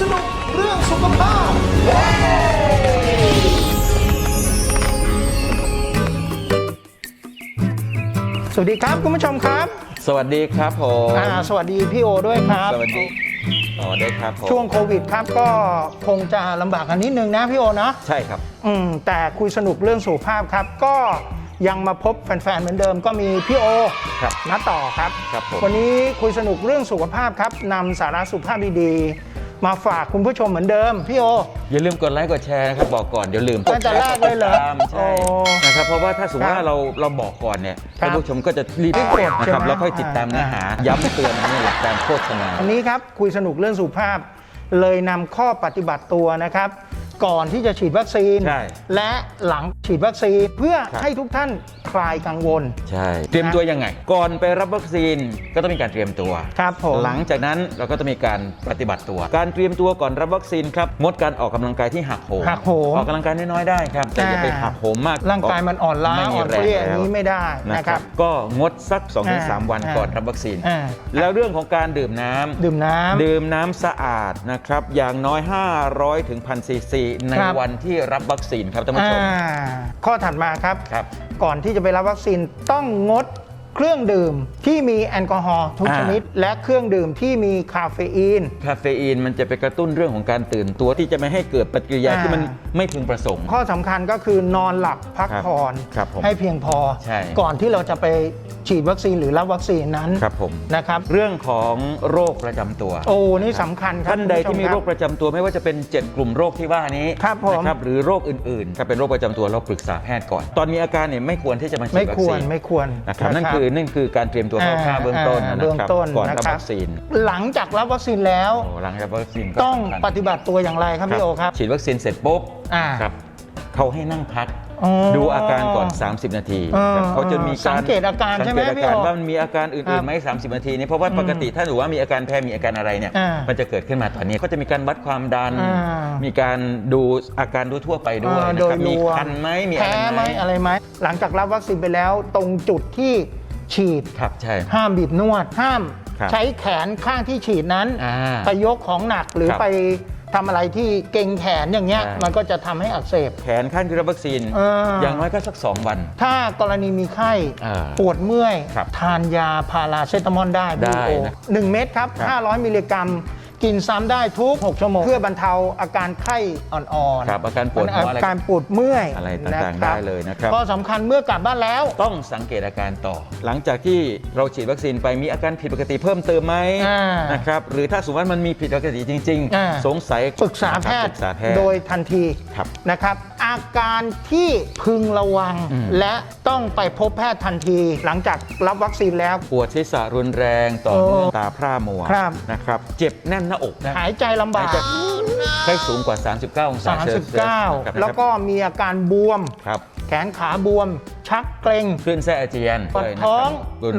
สนุกเรื่องสุขภาพ สวัสดีครับคุณผู้ชมครับสวัสดีครับผมอ่าสวัสดีพี่โอด้วยครับ สวัสดีอ๋อได้ครับผมช่วงโควิดครับก็คงจะลำบากกันนิดนึงนะพี่โอนะใช่ครับ อืมแต่คุยสนุกเรื่องสุขภาพครับ ก็ยังมาพบแฟนๆเหมือนเดิมก็มีพี่โอครับนัดต่อครับ ครับผม วันนี้คุยสนุกเรื่องสุขภาพครับนำสาระสุขภาพดีๆ มาฝากคุณผู้ชมเหมือนเดิม พี่โอ อย่าลืมกดไลค์กดแชร์นะครับบอกก่อนเดี๋ยวลืมตั้งแต่แรกเลยเหรอติดตามใช่โอ้นะครับเพราะว่าถ้าสมมติครับว่าเราเราบอกก่อนเนี่ยครับท่านผู้ชมก็จะรีบรีบกดนะใช่ครับไหม แล้วค่อยติดตามเนื้อหาอ่าย้ำเตือนในหลักการโฆษณา วันนี้ครับคุยสนุกเรื่องสุขภาพ เลยนำข้อปฏิบัติตัวนะครับ ก่อนที่จะฉีดวัคซีน ใช่ และหลังฉีดวัคซีนเพื่อครับให้ทุกท่านคลายกังวล ใช่เตรียมตัวยังไง ก่อนไปรับวัคซีนก็ต้องมีการเตรียมตัว ครับผม หลังจากนั้นเราก็ต้องมีการปฏิบัติตัว การเตรียมตัวก่อนรับวัคซีนครับงดการออกกำลังกายที่หักโหมหักโหม ออกกำลังกายน้อยๆได้ครับแต่อย่าไปอ่าหักโหมมากร่างกายมันอ่อนล้าไม่อ่อนแรเพงลียอันแล้วนี้ไม่ได้นะนะคครัรับ บ ก็งดสัก2-3วันอ่า ก่อนรับวัคซีน อ่าแล้วเรื่องของการดื่มน้ำ ดื่มน้ำ ดื่มน้ำสะอาดนะครับ อย่างน้อย 500 ถึง1,000ซีซีในครับ วันที่รับวัคซีนครับท่านผู้ชม อ่าข้อถัดมาครับ ครับ ก่อนที่จะไปรับวัคซีนต้องงด เครื่องดื่มที่มีแอลกอฮอล์ทุกอ่าชนิด และเครื่องดื่มที่มีคาเฟอีน คาเฟอีนมันจะไปกระตุ้นเรื่องของการตื่นตัวที่จะไม่ให้เกิดปฏิกิริยาอ่าที่มันไม่พึงประสงค์ ข้อสำคัญก็คือนอนหลับพักครับผ่อนครับผมให้เพียงพอ ใช่ ก่อนที่เราจะไปฉีดวัคซีนหรือรับวัคซีนนั้นครับผม นะครับ เรื่องของโรคประจำตัว โอ้นี่สำคัญครับท่านใดคุณที่ผู้ชมีคบโรคประจำตัวไม่ว่าจะเป็น 7 กลุ่มโรคที่ว่านี้ครับผม นะครับหรือโรคอื่นๆ ถ้าเป็นโรคประจำตัวเราปรึกษาแพทย์ก่อน ตอนมีอาการเนี่ยไม่ควรที่จะมาฉีไม่ดวัคควรซีนไม่ควรนะครับนั่นคือนั่นคือการเตรียมตัวคร่าวๆเบื้องต้นอ่านะเบื้องครับต้นก่อนนะรับครับวัคซีน หลังจากรับวัคซีนแล้วโอ้หลังรับวัคซีนก็ต้องสำคัญปฏิบัติตัวอย่างไรครับพี่โอครับฉีดวัคซีนเสร็จปุ๊บอ่าครับเขาให้นั่งพักอ๋อดูอาการก่อน 30 นาทีเออครับเขาจะมีการสังเกตอาการใช่ไหมสังเกตอาพี่การโอว่ามันมีอาการครัอื่นบๆไหม30 นาทีนี้เพราะว่าปกติถ้าหนูว่ามีอาการแพ้มีอาการอะไรเนี่ยอ่ามัมันจะเกิดขึ้นมาตอนนี้ก็จะมีการวัดความดันอ่ามีการดูอาการดูทั่วไปด้วยอ่านะโดคยรับมีรวมคันไหมมีอะแพ้ไรไหมอะไรไหมหลังจากรับวัคซีนไปแล้วตรงจุดที่ ฉีดครับใช่ ห้ามบีบนวด ห้ามครับใช้แขนข้างที่ฉีดนั้นอ่าไปยกของหนักหรือครับไปทำอะไรที่เกร็งแขนอย่างเงี้ย ใช่ มันก็จะทำให้อักเสบ แขนข้างที่รับวัคซีน เอออ อย่างน้อยก็สัก 2 วัน ถ้ากรณีมีไข้อ่าปวดเมื่อย ครับทานยาพาราเซตามอลได้ ได้พี่โอนะหนึ่งเม็ดครับครับ 500 มิลลิกรัม กินซ้ำได้ทุก 6 ชั่วโมง เพื่อบรรเทาอาการไข้อ่อนๆครับอาการปวดหัวอะไรอาการปวดเมื่อยอะไรต่างๆนะคบได้เลยนะครับก็สำคัญเมื่อกลับบ้านแล้ว ต้องสังเกตอาการต่อ หลังจากที่เราฉีดวัคซีนไปมีอาการผิดปกติเพิ่มเติมไหมอ่านนะครับหรือถ้าสมมติว่ามันมีผิดปกติจริงอ่าๆสงสัยปรึกษาแพทปย์รึกษาแพทย์โดยทันทีครับนะครับ อาการที่พึงระวังอืมและต้องไปพบแพทย์ทันที หลังจากรับวัคซีนแล้ว ปวดศีรษะรุนแรงต่อเนื่องโอ้ตาพร่ามัวครับ นะครับ เจ็บแน่นหน้าอกนะหายใจลำบากหายใจไข้สูงกว่า 39 องศาเซลเซียสนะครับ39 แล้วก็มีอาการบวม ครับ แขนขาบวม ชักเกร็ง คลื่นไส้อาเจียนปวดด้วยนะครับท้อง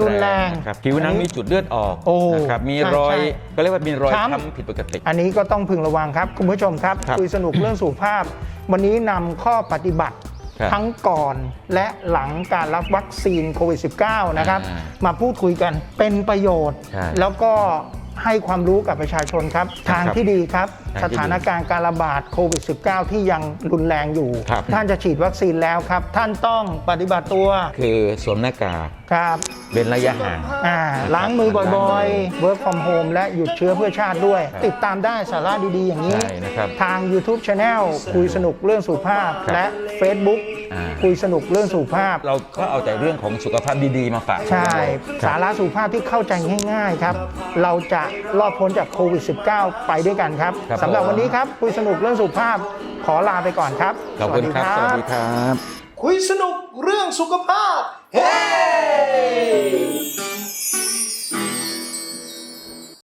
รุนแรงนะครับผิวหนังมีจุดเลือดออกโอ้นะครับมีใช่รอยใช่ก็เรียกว่ามีรอยช้ำ ช้ำผิดปกติ อันนี้ก็ต้องพึงระวังครับ คุณผู้ชมครับ ครับคุยสนุกเรื่องสุขภาพ วันนี้นำข้อปฏิบัติครับทั้งก่อนและหลังการรับวัคซีนโควิด -19 นะครับ อ่ามาพูดคุยกันเป็นประโยชน์ ใช่แล้วก็ ให้ความรู้กับประชาชนครับครับทางที่ดีครับทางที่ดีสถานการณ์การระบาดโควิด -19 ที่ยังรุนแรงอยู่ครับท่านจะฉีดวัคซีนแล้วครับ ท่านต้องปฏิบัติตัว คือสวมหน้ากากครับเว้นระยะห่างอ่าล้างมือบ่อยๆ work from home และหยุดเชื้อเพื่อชาติด้วยครับติดตามได้สาระดีๆ อย่างนี้ใช่นะครับทาง YouTube Channel คุยสนุกเรื่องสุขภาพครับและ Facebook อ่าคุยสนุกเรื่องสุขภาพ เราก็เอาแต่เรื่องของสุขภาพดีๆ มาฝากใช่ครัสาบระสุขภาพที่เข้าใจง่าย ๆ ครับ เราจะรอดพ้นจากโควิด -19 ไปด้วยกันครับครับสำหรับผม วันนี้ครับคุยสนุกเรื่องสุขภาพขอลาไปก่อนครับ ขอบคุณครับ สวัสดีครับ คุยสนุกเรื่องสุขภาพ เฮ้